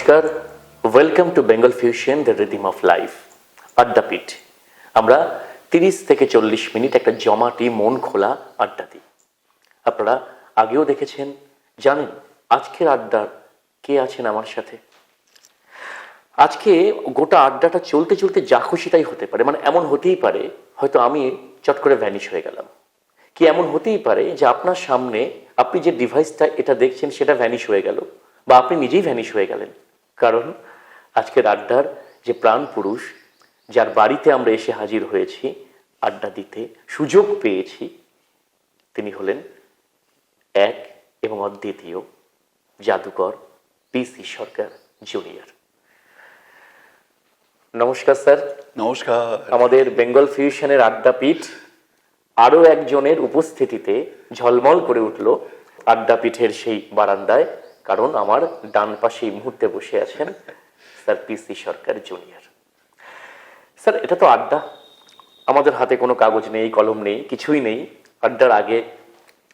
নমস্কার। Welcome to Bengal fusion the rhythm of life আড্ডাপীঠ আমরা তিরিশ থেকে চল্লিশ মিনিট একটা জমাটি মন খোলা আড্ডা দিই। আপনারা আগেও দেখেছেন, জানেন আজকের আড্ডার কে আছেন আমার সাথে? আজকে গোটা আড্ডাটা চলতে চলতে যা খুশি তাই হতে পারে। মানে এমন হতেই পারে, হয়তো আমি চট করে ভ্যানিশ হয়ে গেলাম। কি এমন হতেই পারে যে আপনার সামনে আপনি যে ডিভাইসটা এটা দেখছেন সেটা ভ্যানিশ হয়ে গেল, বা আপনি নিজেই ভ্যানিশ হয়ে গেলেন। কারণ আজকের আড্ডার যে প্রাণ পুরুষ যার বাড়িতে আমরা এসে হাজির হয়েছি আড্ডা দিতে সুযোগ পেয়েছি তিনি হলেন এক এবং অদ্বিতীয় জাদুকর পি সি সরকার জুনিয়র নমস্কার স্যার। নমস্কার। আমাদের বেঙ্গল ফিউশনের আড্ডাপীঠ আরও একজনের উপস্থিতিতে ঝলমল করে উঠল আড্ডাপীঠের সেই বারান্দায়। কারণ আমার ডান পাশে এই মুহূর্তে বসে আছেন sir PC Sarkar junior. Sir এটা তো আড্ডা। আমাদের হাতে কোনো কাগজ নেই কলম নেই কিছুই নেই। আড্ডার আগে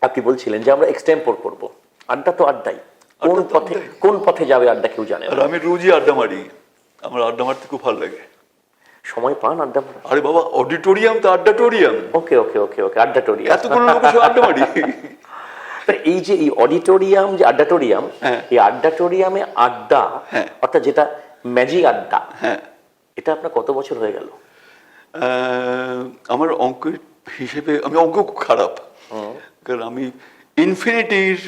আপনি বলছিলেন যে আমরা এক্সটেম্পোর করব। আড্ডা তো আড্ডাই। কোন পথে কোন পথে যাবে আড্ডা কেউ জানে আর আমি রোজই আড্ডা মারি। আমার আড্ডা মারতে খুব ভালো লাগে। সময় পান আড্ডা মারা আরে বাবা অডিটোরিয়াম তো আড্ডাটোরিয়াম। ওকে ওকে ওকে ওকে আড্ডাটোরিয়াম। এতগুলো লোক আড্ডা মারি। এই যে এই অডিটোরিয়াম যে আড্ডাটোরিয়াম হ্যাঁ। এই আড্ডাটোরিয়ামে আড্ডা হ্যাঁ। অর্থাৎ যেটা ম্যাজিক আড্ডা হ্যাঁ। এটা আপনার কত বছর হয়ে গেল? আমার অঙ্ক হিসেবে আমি অঙ্ক খুব খারাপ। কারণ আমি ইনফিনিটির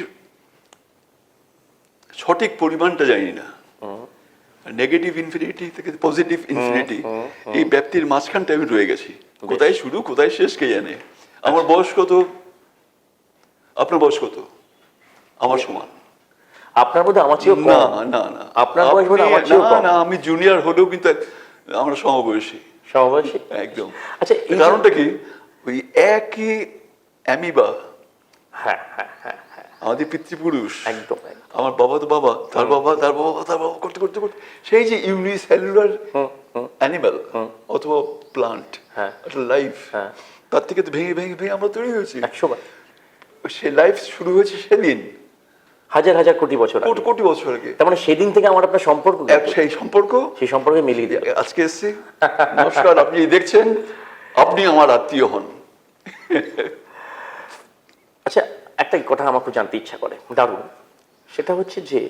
সঠিক পরিমাণটা জানি না। নেগেটিভ ইনফিনিটি থেকে পজিটিভ ইনফিনিটি এই ব্যাপ্তির মাঝখানটা আমি রয়ে গেছি। কোথায় শুরু কোথায় শেষ কে জানে? আমার বয়স কত? আপনার বয়স কত? আমার সমান। আপনার মধ্যে আমার চেয়েও না না না। আপনার বয়স বোধহয় আমার চেয়েও না না আমি জুনিয়র হলেও কিন্তু আমরা সমবয়সী। সমবয়সী? একদম। আচ্ছা এই কারণটা কি? ওই একই অ্যামিবা। হ্যাঁ হ্যাঁ হ্যাঁ আমাদের পিতৃপুরুষ। একদম। আমার বাবা তো বাবা তার বাবা তার বাবা তার বাবা করতে করতে করতে। সেই যে ইউনিসেলুলার অ্যানিমাল অথবা প্লান্ট হ্যাঁ। একটা লাইফ হ্যাঁ। তার থেকে তো ভেঙে ভেঙে ভেঙে আমরা তৈরি হয়েছি। একশো সেই লাইফ শুরু হয়েছে সেদিন। হাজার হাজার কোটি বছর কোটি কোটি বছর আগে। তার মানে সেদিন থেকে আমার আপনার সম্পর্ক সেই সম্পর্ক। সেই সম্পর্কে মিলিয়ে দেওয়া আজকে এসছি। নমস্কার আপনি দেখছেন? আপনি আমার আত্মীয় হন। আচ্ছা একটা কথা আমার খুব জানতে ইচ্ছা করে। দারুণ। সেটা হচ্ছে যে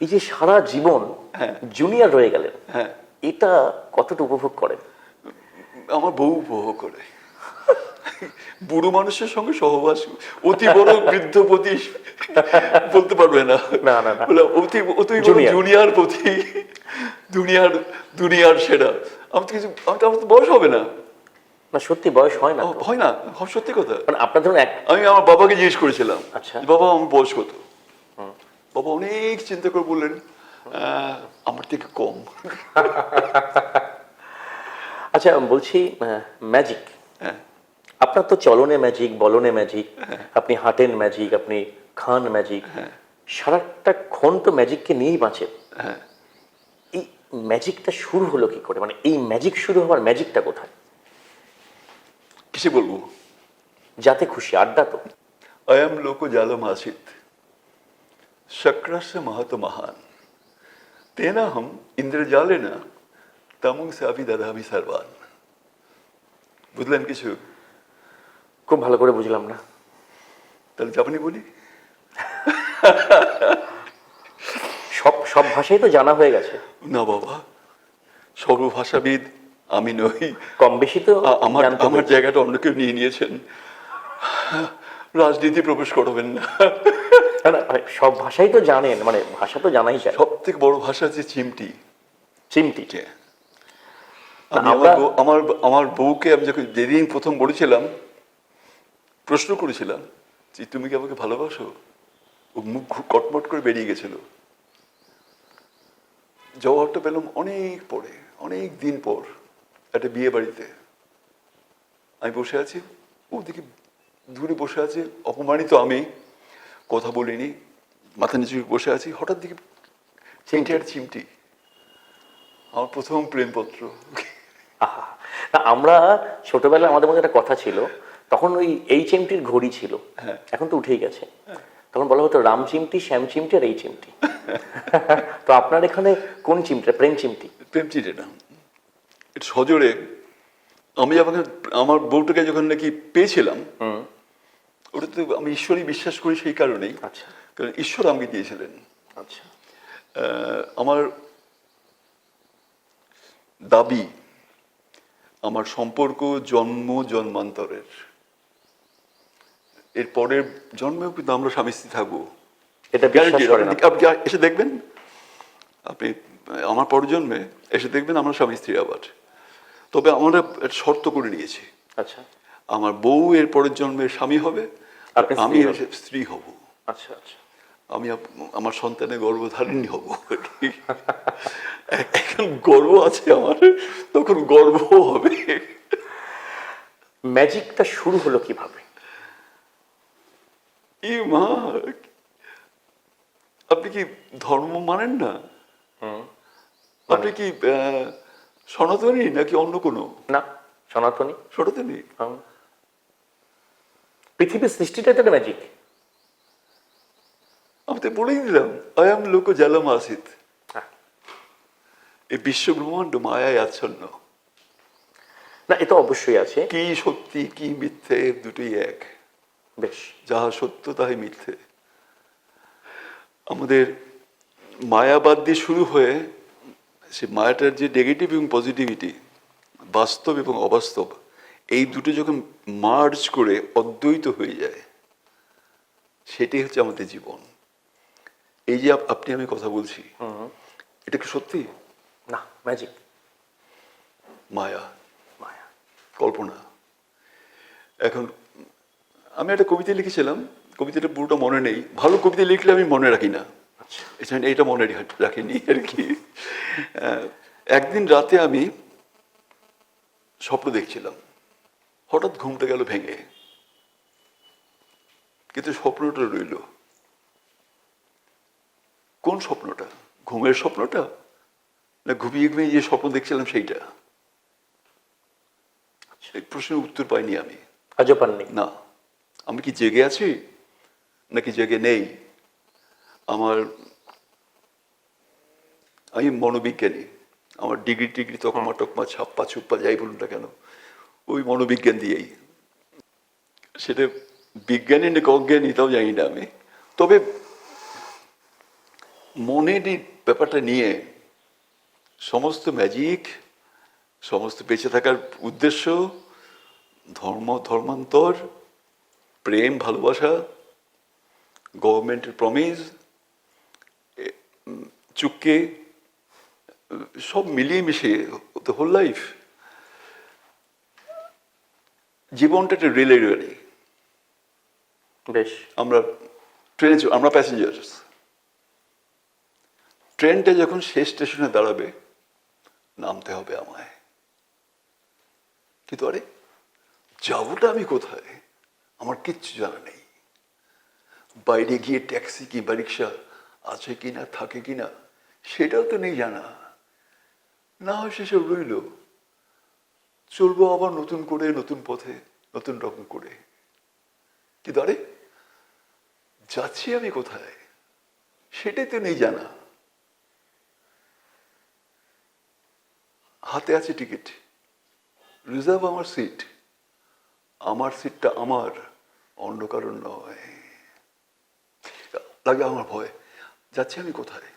এই যে সারা জীবন হ্যাঁ। জুনিয়র রয়ে গেলেন হ্যাঁ। এটা কতটা উপভোগ করেন? আমার বউ উপভোগ করে। বুড়ো মানুষের সঙ্গে সহবাস অতি বড় বৃদ্ধ পতি বলতে পারবে না। না, না। অতি অতি. জুনিয়র পতি দুনিয়ার দুনিয়ার সেরা। আমার তো কিছু আমার তো আমার তো বয়স হবে না। না সত্যি বয়স হয় না হয় না সত্যি কথা। মানে আপনার ধরুন এক আমি আমার বাবাকে জিজ্ঞেস করেছিলাম আচ্ছা। বাবা আমার বয়স কত বাবা অনেক চিন্তা করে বললেন "আহ, আমার থেকে কম। আচ্ছা বলছি ম্যাজিক হ্যাঁ। আপনার তো চলনে ম্যাজিক বলনে ম্যাজিক আপনি হাঁটেন ম্যাজিক আপনি খান ম্যাজিক সারাটা ক্ষণ তো ম্যাজিককে নিয়েই বাঁচে। এই ম্যাজিকটা শুরু হলো কি করে? মানে এই ম্যাজিক শুরু হওয়ার ম্যাজিকটা কোথায়? কিসে বলব? যাতে খুশি আড্ডা তো। অয়ম লোক জালো আসিত শক্রস্য মাহাতো মহান। তেনা হম ইন্দ্রজালে না তামুং সাবি দাদামি সর্বান। বুঝলেন কিছু? খুব ভালো করে বুঝলাম না। তাহলে জাপানি বলি? সব সব ভাষাই তো জানা হয়ে গেছে। না বাবা সর্বভাষাবিদ আমি নই। কম বেশি তো আমার আমার জায়গাটা অন্য কেউ নিয়ে নিয়েছেন। রাজনীতি প্রবেশ করবেন না। মানে সব ভাষাই তো জানেন মানে ভাষা তো জানাই যায়। সব থেকে বড় ভাষা হচ্ছে চিমটি। চিমটি। যে আমার আমার বউকে আমি যখন যেদিন প্রথম বলেছিলাম প্রশ্ন করেছিলাম যে তুমি কি আমাকে ভালোবাসো? ও মুখ কটমট করে বেরিয়ে গেছিল। জবাবটা পেলাম অনেক পরে অনেক দিন পর একটা বিয়ে বাড়িতে। আমি বসে আছি ওদিকে দূরে বসে আছে অপমানিত আমি কথা বলিনি মাথা নিচু বসে আছি হঠাৎ দিকে চিমটি। আর চিমটি। আমার প্রথম প্রেমপত্র। আমরা ছোটবেলায় আমাদের মধ্যে একটা কথা ছিল তখন ওই এইচ এমটির ঘড়ি ছিল। হ্যাঁ। এখন তো উঠেই গেছে। তখন বলা হতো রাম চিমটি শ্যাম চিমটি আর এই চিমটি। তো আপনার এখানে কোন চিমটা প্রেম চিমটি? প্রেম এটা। সজোরে আমি আমাকে আমার বউটাকে যখন নাকি পেয়েছিলাম ওটা তো আমি ঈশ্বরই বিশ্বাস করি সেই কারণেই। আচ্ছা। কারণ ঈশ্বর আমাকে দিয়েছিলেন। আচ্ছা। আমার দাবি আমার সম্পর্ক জন্ম জন্মান্তরের। এর পরের জন্মেও কিন্তু আমরা স্বামী স্ত্রী থাকব। এটা আপনি এসে দেখবেন আপনি আমার পরের জন্মে এসে দেখবেন আমরা স্বামী স্ত্রী আবার। তবে আমরা শর্ত করে নিয়েছি। আচ্ছা। আমার বউ এর পরের জন্মে স্বামী হবে আর আমি স্ত্রী হব। আচ্ছা আচ্ছা। আমি আমার সন্তানের গর্ভধারিণী হব। এখন গর্ব আছে আমার তখন গর্ব হবে। ম্যাজিকটা শুরু হলো কীভাবে? ই মা আপনি কি ধর্ম মানেন না? আপনি কি সনাতনী নাকি অন্য কোনো? না সনাতনী। সনাতনী। পৃথিবীর সৃষ্টিটাই তো ম্যাজিক আমি তো বলেই দিলাম আয়াম লোক জালাম আসিত এই বিশ্ব ব্রহ্মাণ্ড মায়ায় আচ্ছন্ন। না এটা অবশ্যই আছে। কি সত্যি কি মিথ্যে দুটোই এক। বেশ। যাহা সত্য তাহাই মিথ্যে। আমাদের মায়াবাদ দিয়ে শুরু হয়ে সে মায়াটার যে নেগেটিভ এবং পজিটিভিটি বাস্তব এবং অবাস্তব এই দুটো যখন মার্জ করে অদ্বৈত হয়ে যায় সেটাই হচ্ছে আমাদের জীবন। এই যে আপনি আমি কথা বলছি এটা কি সত্যি? না ম্যাজিক মায়া। মায়া। কল্পনা। এখন আমি একটা কবিতা লিখেছিলাম কবিতাটা পুরোটা মনে নেই। ভালো কবিতা লিখলে আমি মনে রাখি না। আচ্ছা। এছাড়া এইটা মনে রাখিনি আর কি। একদিন রাতে আমি স্বপ্ন দেখছিলাম। হঠাৎ ঘুমটা গেল ভেঙে। কিন্তু স্বপ্নটা রইল। কোন স্বপ্নটা? ঘুমের স্বপ্নটা? না ঘুমিয়ে ঘুমিয়ে যে স্বপ্ন দেখছিলাম সেইটা? এই প্রশ্নের উত্তর পাইনি আমি। আজও পাননি? না। আমি কি জেগে আছি? নাকি জেগে নেই? আমার, আমি মনোবিজ্ঞানী। আমার ডিগ্রি টিগ্রি তকমা টকমা ছাপ্পা ছুপ্পা যাই বলুন না কেন, ওই মনোবিজ্ঞান দিয়েই। সেটা বিজ্ঞানী নাকি অজ্ঞানী তাও জানি না আমি। তবে মনের এই ব্যাপারটা নিয়ে। সমস্ত ম্যাজিক সমস্ত বেঁচে থাকার উদ্দেশ্য, ধর্ম, ধর্মান্তর প্রেম ভালোবাসা গভর্নমেন্টের প্রমিস চুক্কে সব মিলিয়ে মিশিয়ে দ্য হোল লাইফ জীবনটা একটা রিলে রিলে। বেশ। আমরা ট্রেনে আমরা প্যাসেঞ্জার ট্রেনটা যখন শেষ স্টেশনে দাঁড়াবে নামতে হবে আমায়। কিন্তু আরে যাবোটা আমি কোথায়? আমার কিচ্ছু জানা নেই। বাইরে গিয়ে ট্যাক্সি কি বা রিক্সা আছে কিনা থাকে কিনা সেটাও তো নেই জানা। না হয় সেসব রইল। চলবো আবার নতুন করে, নতুন পথে, নতুন রকম করে। কি আরে, যাচ্ছি আমি কোথায়? সেটাই তো নেই জানা। হাতে আছে টিকিট। রিজার্ভ আমার সিট। আমার সিটটা আমার। অন্য কারণ নয়। লাগে আমার ভয়, যাচ্ছি আমি কোথায়?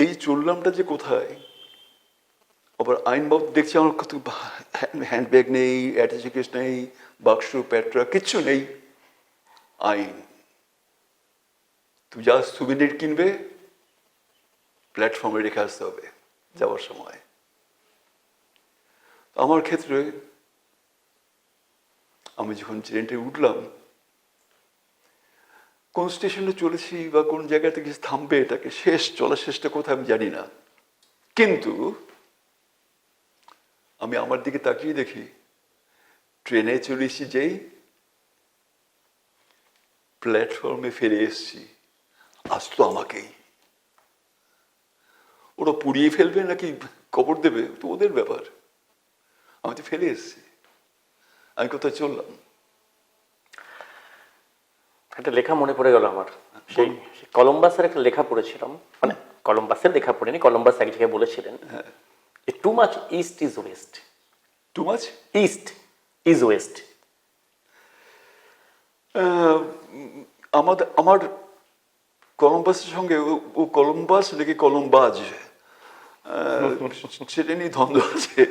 এই চললামটা যে কোথায়? আবার আইন বাবদ দেখছি আমার কত হ্যান্ডব্যাগ নেই অ্যাটাচি কেস নেই বাক্স প্যাট্রা কিচ্ছু নেই। আইন তুমি যা সুবিনির কিনবে প্ল্যাটফর্মে রেখে আসতে হবে যাওয়ার সময়। আমার ক্ষেত্রে আমি যখন ট্রেনটে উঠলাম, কোন স্টেশনে চলেছি বা কোন জায়গা থেকে থামবে এটাকে শেষ, চলার শেষটা কোথায় আমি জানি না। কিন্তু আমি আমার দিকে তাকিয়ে দেখি, ট্রেনে চলেছি যেই প্ল্যাটফর্মে ফিরে এসেছি, আসতো আমাকেই। ওরা পুড়িয়ে ফেলবে নাকি কবর দেবে? তো ওদের ব্যাপার। আমি তো ফেলে এসেছি। আমি কোথায় চললাম? একটা লেখা মনে পড়ে গেল আমার। সেই কলম্বাসের একটা লেখা পড়েছিলাম। মানে কলম্বাসের লেখা পড়িনি কলম্বাস এক জায়গায় বলেছিলেন too much east is west too much east is west আমাদের আমার কলম্বাসের সঙ্গে ও- কলম্বাস নাকি কলম্বাজ? সেটা নিয়ে দ্বন্দ্ব আছে।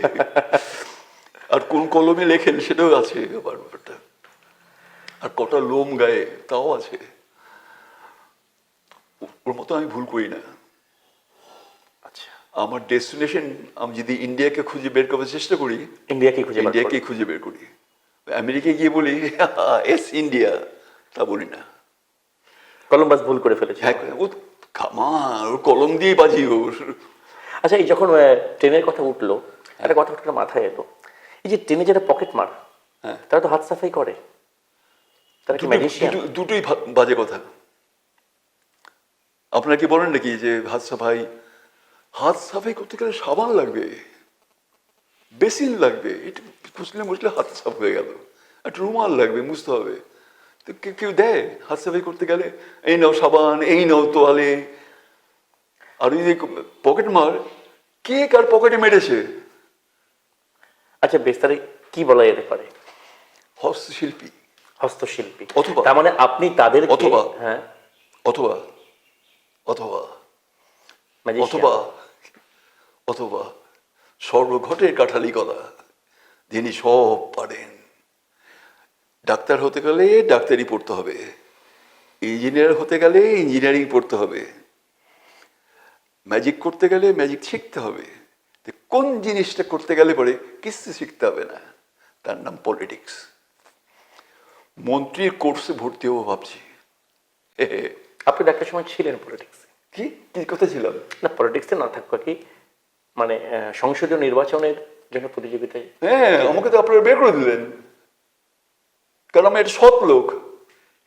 আর কোন কলমে লেখেন সেটাও আছে আবার ব্যাপারটা। আর কটা লোম গায়ে তাও আছে। ওর মতো আমি ভুল করি না। আচ্ছা। আমার ডেস্টিনেশন আমি যদি ইন্ডিয়াকে খুঁজে বের করার চেষ্টা করি ইন্ডিয়াকে খুঁজে ইন্ডিয়াকে খুঁজে বের করি। আমেরিকায় গিয়ে বলি এস ইন্ডিয়া। তা বলি না। কলম্বাস ভুল করে ফেলেছে। হ্যাঁ ও খামার ওর কলম দিয়ে বাজি ওর। আচ্ছা এই যখন ট্রেনের কথা উঠল একটা কথা মাথায় এলো। এই যে ট্রেনে যারা পকেট মার হ্যাঁ। তারা তো হাত সাফাই করে। তারা কি ম্যাজিশিয়ান দুটোই বাজে কথা। আপনারা কি বলেন নাকি যে হাত সাফাই হাত সাফাই করতে গেলে সাবান লাগবে বেসিন লাগবে এটা মুসলে মুসলে হাত সাফ হয়ে গেল। একটা রুমাল লাগবে মুছতে হবে। তো কে- কেউ দেয় হাত সাফাই করতে গেলে? এই নাও সাবান এই নাও তোয়ালে। আর ওই যে পকেট মার কে কার পকেটে মেরেছে? আচ্ছা তাহলে কি বলা যেতে পারে? হস্তশিল্পী। হস্তশিল্পী। অথবা- তার মানে আপনি তাদের অথবা। হ্যাঁ। অথবা। অথবা। অথবা। অথবা। সর্বঘটের কাঠালি কলা যিনি সব পারেন। ডাক্তার হতে গেলে ডাক্তারি পড়তে হবে। ইঞ্জিনিয়ার হতে গেলে ইঞ্জিনিয়ারিং পড়তে হবে। ম্যাজিক করতে গেলে ম্যাজিক শিখতে হবে। কোন জিনিসটা করতে গেলে পরে কিছু শিখতে হবে না। তার নাম পলিটিক্স মন্ত্রীর কোর্সে ভর্তি হব ভাবছি। আপনি একটা সময় ছিলেন পলিটিক্সে কি? কি কথা ছিলাম না পলিটিক্সে না থাকবা কি মানে সংসদীয় নির্বাচনের জন্য প্রতিযোগিতায় হ্যাঁ আমাকে তো আপনারা বের করে দিলেন। কারণ আমি একটা সৎ লোক।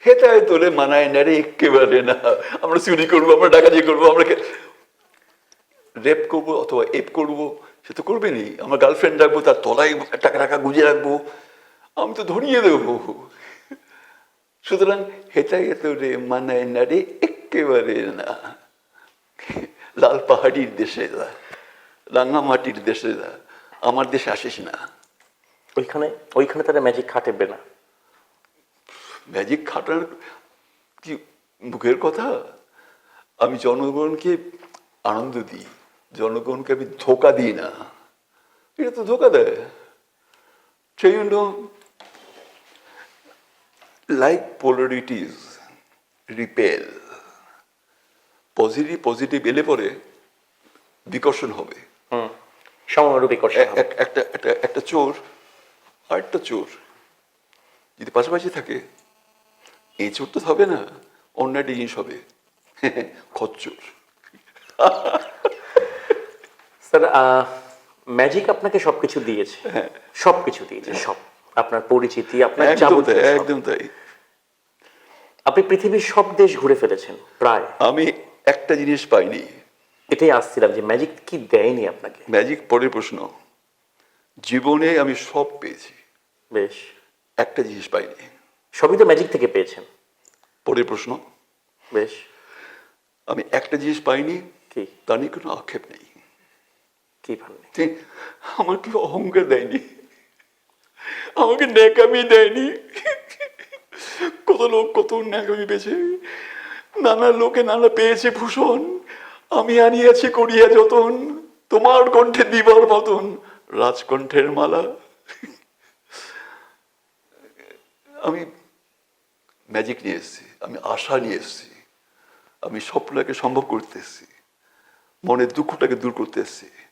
হেতায় তোলে মানায় না রে একেবারে না। আমরা চুরি করব আমরা ডাকাতি করব আমরা রেপ করব অথবা এপ করব সে তো করবেনি আমার গার্লফ্রেন্ড রাখব তার তলায় টাকা টাকা গুজে রাখব আমি তো ধরিয়ে দেবো। সুতরাং হেতায় তোরে মানায় না রে একেবারে না। লাল পাহাড়ির দেশে যা রাঙামাটির দেশে যা আমার দেশে আসিস না। ওইখানে ওইখানে তারা ম্যাজিক খাটেবে না। ম্যাজিক খাটার কি মুখের কথা? আমি জনগণকে আনন্দ দিই। জনগণকে আমি ধোকা দিই না। এটা তো ধোকা দেয়। সেই জন্য like polarities repel positive positive এলে পরে বিকর্ষণ হবে। একটা একটা একটা চোর আর একটা চোর যদি পাশাপাশি থাকে এই চোর তো হবে না অন্য একটা জিনিস হবে। খচ্চর। স্যার ম্যাজিক আপনাকে সবকিছু দিয়েছে। সবকিছু দিয়েছে সব। আপনার পরিচিতি আপনার যাবতীয় একদম তাই। আপনি পৃথিবীর সব দেশ ঘুরে ফেলেছেন প্রায়। আমি একটা জিনিস পাইনি। এটাই আসছিলাম যে ম্যাজিক কি দেয়নি আপনাকে? ম্যাজিক পরের প্রশ্ন জীবনে আমি সব পেয়েছি। বেশ। একটা জিনিস পাইনি। সবই তো ম্যাজিক থেকে পেয়েছেন। পরের প্রশ্ন বেশ। আমি একটা জিনিস পাইনি কি? তা নিয়ে কোনো আক্ষেপ নেই। কি পাননি কেউ অহংকার দেয়নি। আমাকে ন্যাকামি দেয়নি। কত লোক, কত ন্যাকামি পেয়েছে। নানা লোকে নানা পেয়েছে ভূষণ। আমি আনিয়াছি, করিয়া যতন। তোমার কণ্ঠে দিবার মতন রাজকণ্ঠের মালা। আমি ম্যাজিক নিয়ে এসেছি। আমি আশা নিয়ে এসেছি। আমি স্বপ্নটাকে সম্ভব করতে এসেছি। মনের দুঃখটাকে দূর করতে এসেছি।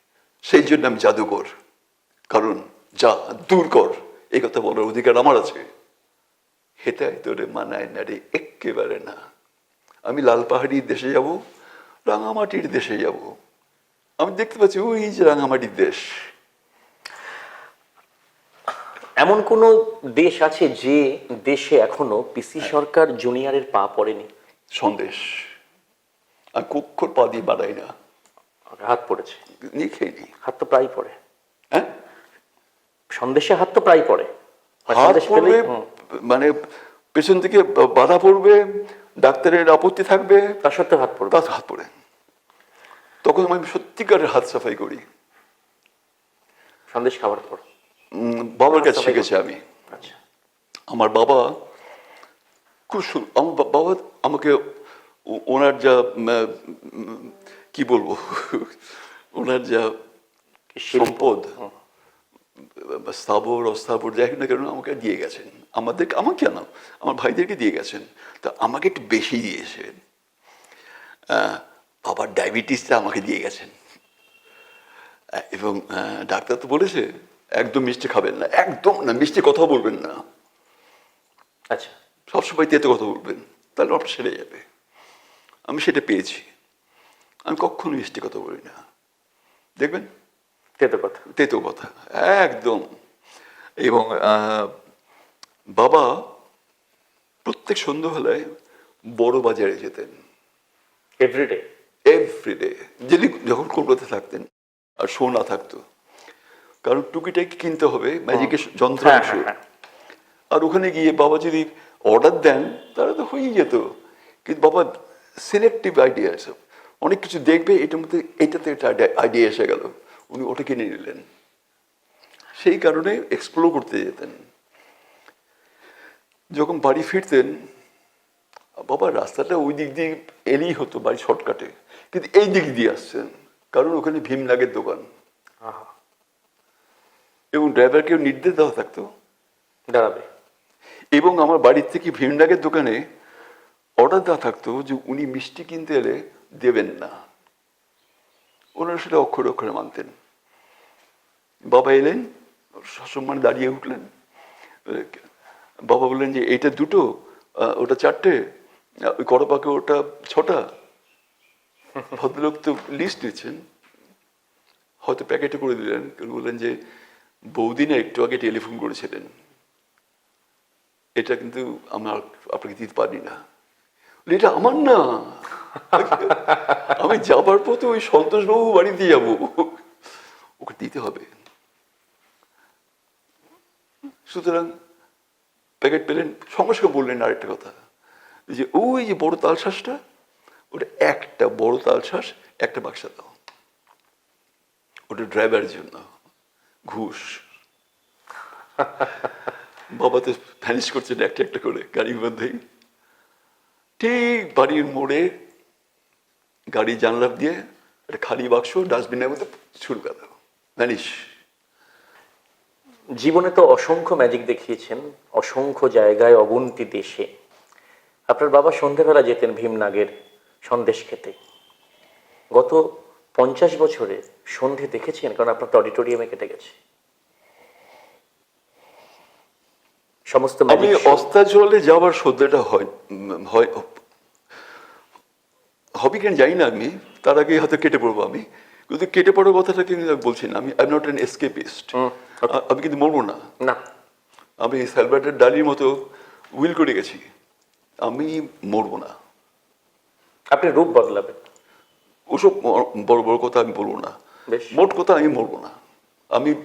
সেই জন্য আমি জাদুকর। কারণ যা দূর কর এই কথা বলার অধিকার আমার আছে। হেতায় তোরে মানায় না রে একেবারে না। আমি লাল পাহাড়ির দেশে যাব রাঙামাটির দেশে যাব। আমি দেখতে পাচ্ছি ওই যে রাঙামাটির দেশ। এমন কোন দেশ আছে যে দেশে এখনও পিসি সরকার জুনিয়রের পা পড়েনি? সন্দেশ। আর কক্ষর পা দিয়ে বাড়াই না। হাত পড়েছে। নিয়ে খেয়ে হাত তো প্রায় পড়ে। হ্যাঁ? সন্দেশে হাত তো প্রায় পড়ে। মানে হাত সন্দেশ পড়বে মানে পেছন থেকে বাধা পড়বে ডাক্তারের আপত্তি থাকবে। তার সত্ত্বেও হাত পড়বে। তার হাত পড়ে। তখন আমি সত্যিকারের হাত সাফাই করি। সন্দেশ খাবার পর। বাবার কাছে শিখেছি আমি। আচ্ছা। আমার বাবা খুব আমার বাবা আমাকে ওনার যা কি বলব? ওনার যা সম্পদ স্থাবর অস্থাবর যাই হোক না কেন আমাকে দিয়ে গেছেন। আমাদের আমাকে কেন? আমার ভাইদেরকে দিয়ে গেছেন। তা আমাকে একটু বেশি দিয়েছেন। বাবার ডায়াবেটিসটা আমাকে দিয়ে গেছেন। এবং ডাক্তার তো বলেছে একদম মিষ্টি খাবেন না। একদম না মিষ্টি কথা বলবেন না। আচ্ছা। সবসময় তেতে কথা বলবেন। তাহলে আপনার সেরে যাবে। আমি সেটা পেয়েছি। আমি কখনো মিষ্টি কথা বলি না। দেখবেন? তেতো কথা। তেতো কথা। একদম। এবং বাবা প্রত্যেক সন্ধ্যাবেলায় বড় বাজারে যেতেন। এভরিডে এভরিডে যিনি যখন কলকাতা থাকতেন আর সোনা থাকতো। কারণ টুকিটাকি কিনতে হবে ম্যাজিকের হ্যাঁ, যন্ত্রাংশ হ্যাঁ, হ্যাঁ। আর ওখানে গিয়ে বাবা যদি অর্ডার দেন তাহলে তো হয়েই যেত। কিন্তু বাবা সিলেক্টিভ আইডিয়া সব অনেক কিছু দেখবে এটার মধ্যে এটাতে একটা আইডিয়া এসে গেল। উনি ওটা কিনে নিলেন। সেই কারণে এক্সপ্লোর করতে যেতেন। যখন বাড়ি ফিরতেন বাবা রাস্তাটা ওই দিক দিয়ে এলেই হতো বাড়ি শর্টকাটে কিন্তু এই দিক দিয়ে আসছেন কারণ ওখানে ভীম ভীমনাগের দোকান। আহা, এবং ড্রাইভারকে নির্দেশ দেওয়া থাকতো। দাঁড়াবে। এবং আমার বাড়ির থেকে ভীমনাগের দোকানে অর্ডার দেওয়া থাকতো যে উনি মিষ্টি কিনতে এলে দেবেন না। ওনারা সেটা অক্ষরে অক্ষরে মানতেন। বাবা এলেন, সসম্মানে দাঁড়িয়ে উঠলেন। বাবা বললেন যে, এইটা দুটো ওটা চারটে ওই করপাকে ওটা ছটা। ভদ্রলোক তো লিস্ট নিচ্ছেন হয়তো প্যাকেটে করে দিলেন। বললেন যে বৌদিনে একটু আগে টেলিফোন করেছিলেন। এটা কিন্তু আমরা আপনাকে দিতে পারি না। এটা আমার না। আমি যাবার পথে ওই সন্তোষবাবু বাড়িতে যাব। ওকে দিতে হবে। সুতরাং প্যাকেট পেলেন। সঙ্গে সঙ্গে বললেন আরেকটা কথা। যে ওই যে বড় তালশ্বাসটা ওটা একটা বড় তালশ্বাস একটা বাক্সা দাও। ওটা ড্রাইভারের জন্য। ঘুষ। বাবা তো ভ্যানিশ করছেন একটা একটা করে গাড়ির মধ্যেই। ঠিক বাড়ির মোড়ে গাড়ি জানলা দিয়ে একটা খালি বাক্স ডাস্টবিনের মধ্যে ছুড়বে দাও ভ্যানিশ জীবনে তো অসংখ্য ম্যাজিক দেখিয়েছেন অসংখ্য জায়গায় অগুন্তি দেশে আপনার বাবা সন্ধেবেলা যেতেন ভীমনাগের সন্দেশ খেতে। গত পঞ্চাশ বছরে সন্ধে দেখেছেন কারণ আপনার তো অডিটোরিয়ামে কেটে গেছে। সমস্ত আমি অস্তাচলে যাওয়ার সদ্যটা হয় হয় হবি কেন জানি না আমি তার আগে হয়তো কেটে পড়ব আমি। কিন্তু কেটে পড়ার কথাটা কিন্তু বলছি না আমি আই নট অ্যান এসকেপিস্ট আমি কিন্তু মরবো না। না। আমি স্যালবার্টের ডালির মতো উইল করে গেছি। আমি মরবো না। আপনি রূপ বদলাবেন। ওসব বড় বড় কথা আমি বলব না। মোট কথা আমি মরবো না। আমি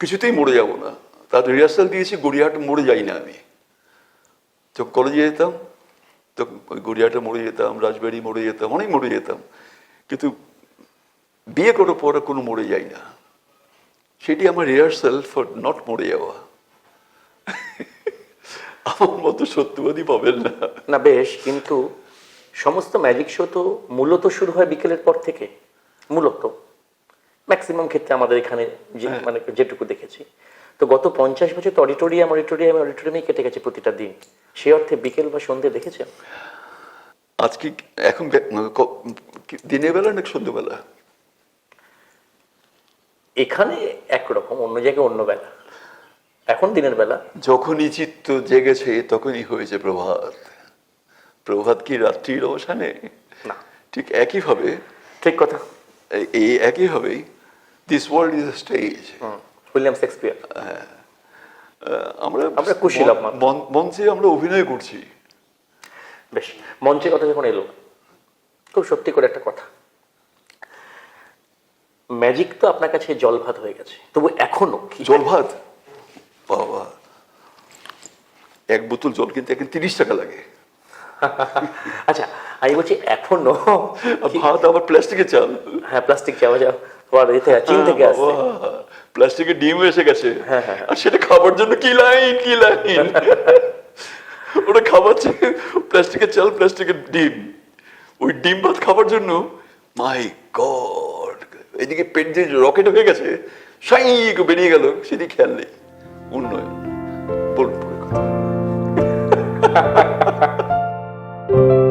কিছুতেই মরে যাব না। তার রিহার্সাল দিয়েছি গড়িয়াহাট মরে যাই না আমি। তো কলেজে যেতাম তো ওই গড়িয়াহাটে মরে যেতাম রাজবাড়ি মরে যেতাম অনেক মরে যেতাম। কিন্তু বিয়ে করার পর কোনো মরে যাই না। সেটি আমার রিহার্সাল ফর নট মরে যাওয়া। আমার মতো সত্যবাদী পাবেন না। না বেশ কিন্তু সমস্ত ম্যাজিক শো তো মূলত শুরু হয় বিকেলের পর থেকে। মূলত। ম্যাক্সিমাম ক্ষেত্রে আমাদের এখানে যে হ্যাঁ। মানে যেটুকু দেখেছি। তো গত পঞ্চাশ বছর তো অডিটোরিয়াম অডিটোরিয়াম অডিটোরিয়ামে কেটে গেছে প্রতিটা দিন। সে অর্থে বিকেল বা সন্ধে দেখেছেন? আজকে এখন দিনের বেলা না সন্ধ্যেবেলা? এখানে একরকম অন্য জায়গায় অন্য বেলা। এখন দিনের বেলা। যখনই চিত্ত জেগেছে তখনই হয়েছে প্রভাত। প্রভাত কি রাত্রির অবসানে? না। ঠিক একইভাবে ঠিক কথা। এই- এই একইভাবেই this world is stage William Shakespeare. আমরা আমরা কুশীলব মন- মাত্র। মঞ্চে আমরা অভিনয় করছি। বেশ মঞ্চের কথা যখন এলো খুব সত্যি করে একটা কথা। ম্যাজিক তো আপনার কাছে জল ভাত হয়ে গেছে তবু এখনও কি? জল ভাত বাবা। এক বোতল জল কিনতে এখন তিরিশ টাকা লাগে। আচ্ছা আমি বলছি এখনও ভাত আবার প্লাস্টিকের চাল। হ্যাঁ প্লাস্টিক যাও। তোমার থেকে চীন থেকে আসছে। বাবা, প্লাস্টিকের ডিম এসে গেছে। হ্যাঁ, হ্যাঁ। আর সেটা খাবার জন্য কি লাইন কি লাইন? ওটা খাওয়াচ্ছে প্লাস্টিকের চাল প্লাস্টিকের ডিম। ওই ডিম ভাত খাবার জন্য মাই গড এদিকে পেট যে রকেট হয়ে গেছে সাই বেরিয়ে গেল সেদিকে খেয়াল নেই। উন্নয়ন বলুন। পরে কথা